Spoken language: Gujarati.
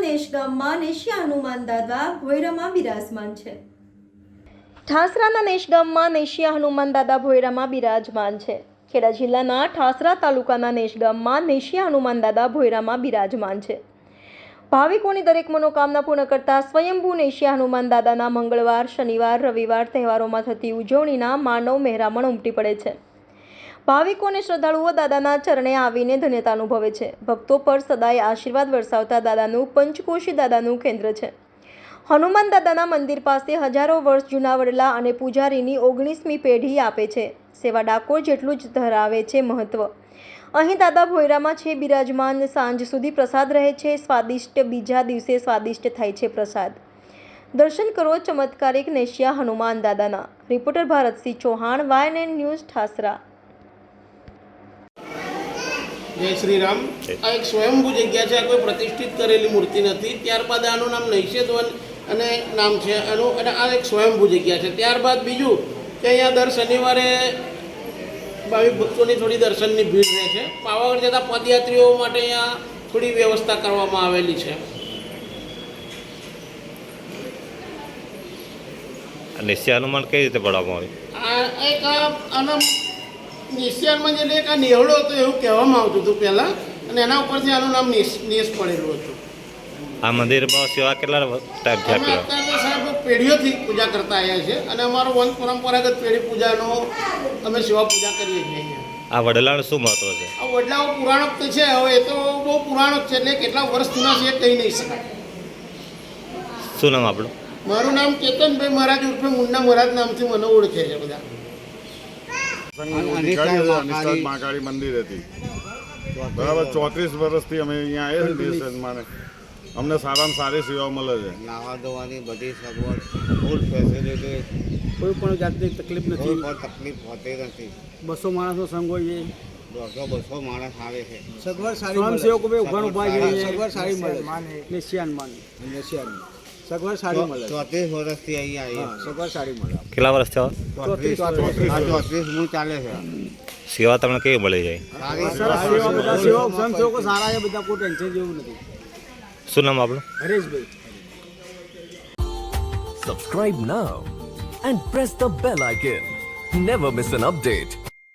નેશ ગામમાં નેશિયા હનુમાન દાદા ભોયરામાં બિરાજમાન છે. ઠાસરાના નેશ ગામમાં નેશિયા હનુમાન દાદા ભોયરામાં બિરાજમાન છે. ખેડા જિલ્લાના ઠાસરા તાલુકાના નેશ ગામમાં નેશિયા હનુમાન દાદા ભોયરામાં બિરાજમાન છે. ભાવિકોની દરેક મનોકામના પૂર્ણ કરતા સ્વયંભૂ નેશિયા હનુમાન દાદાના મંગળવાર, શનિવાર, રવિવાર તહેવારોમાં થતી ઉજવણીના માનવ મહેરામણ ઉમટી પડે છે. ભાવિકો અને શ્રદ્ધાળુઓ દાદાના ચરણે આવીને ધન્યતા અનુભવે છે. ભક્તો પર સદાય આશીર્વાદ વરસાવતા દાદાનું પંચકોશી દાદાનું કેન્દ્ર છે. હનુમાન દાદાના મંદિર પાસે હજારો વર્ષ જૂના વડલા અને પૂજારીની ઓગણીસમી પેઢી આપે છે. સેવા ડાકોર જેટલું જ ધરાવે છે મહત્વ. અહીં દાદા ભોયરામાં છે બિરાજમાન, સાંજ સુધી પ્રસાદ રહે છે, સ્વાદિષ્ટ બીજા દિવસે સ્વાદિષ્ટ થાય છે પ્રસાદ. દર્શન કરો ચમત્કારિક નેશિયા હનુમાન દાદાના. રિપોર્ટર ભારતસિંહ ચૌહાણ વાયન ન્યૂઝ ઠાસરા. જય શ્રી રામ આ એક સ્વયંભૂ જગ્યા છે આ કોઈ પ્રતિષ્ઠિત કરેલી મૂર્તિ નથી. ત્યારબાદ આનું નામ નૈષેધવન અને નામ છે એનું અને આ એક સ્વયંભૂ જગ્યા છે. ત્યારબાદ બીજું કે અહીંયા દર શનિવારે ભાવિક ભક્તોની થોડી દર્શનની ભીડ રહે છે. પાવાગઢ જતા પદયાત્રીઓ માટે અહીંયા થોડી વ્યવસ્થા કરવામાં આવેલી છે. નિશ્ચય અનુમાન કઈ રીતે પડવામાં આવ્યું આ એક આ નિશ્ચયમાં જે એક આ નેહળો હતો એવું કહેવામાં આવતું હતું પહેલાં અને એના ઉપરથી આનું નામ નેસ નેસ પડેલું હતું. આ મંદિરમાં સેવા કેટલા ટાઈમથી અમે આપી અત્યારે સાહેબ પેઢીઓથી પૂજા કરતા આવ્યા છે અને અમારો વંશ પરંપરાગત પેઢી પૂજાનો અમે સેવા પૂજા કરીએ છીએ આ વડલાનું શું મહત્વ છે? આ વડલાઓ પુરાણોક્ત છે હવે એ તો બહુ પુરાણોક છે એટલે કેટલા વર્ષ જૂના છે એ કહી નહીં શકાય. શું નામ આપણું? મારું નામ કેતનભાઈ મહારાજ ઉર્ફે મુન્ના મહારાજ નામથી મને ઓળખે છે બધા. નીકાળી હતી મહાકાળી મંદિર હતી. બરાબર ચોત્રીસ વર્ષથી અમે અહીંયા આવ્યા અમને સારામાં સારી સેવાઓ મળે છે. નાવા ધોવાની બધી સગવડ ફૂલ ફેસિલિટી કોઈ પણ જાતની તકલીફ કોઈ નથી પણ તકલીફ હોતી નથી. બસો માણસનો સંઘ હોય છે દોઢસો બસો માણસ આવે છે. સગવડ સારી સ્વયંસેવકો બે ઊભા ઊભા છે સગવડ સારી મળે. નેશિયાન માને. નેશિયાન સગવડ સારી મળે ચોત્રીસ વર્ષથી અહીંયા આવી સગવડ સારી મળે. કેટલા વર્ષ થયો? ચોત્રીસ હું ચાલે છે. સેવા તમને કેવી મળી જાય સારી સરસ સેવા. બધા સેવા સ્વયંસેવકો સારા છે બધા કોઈ ટેન્શન જેવું નથી. શું નામ આપણું Hareshbhai. Subscribe now and press the bell icon never miss an update.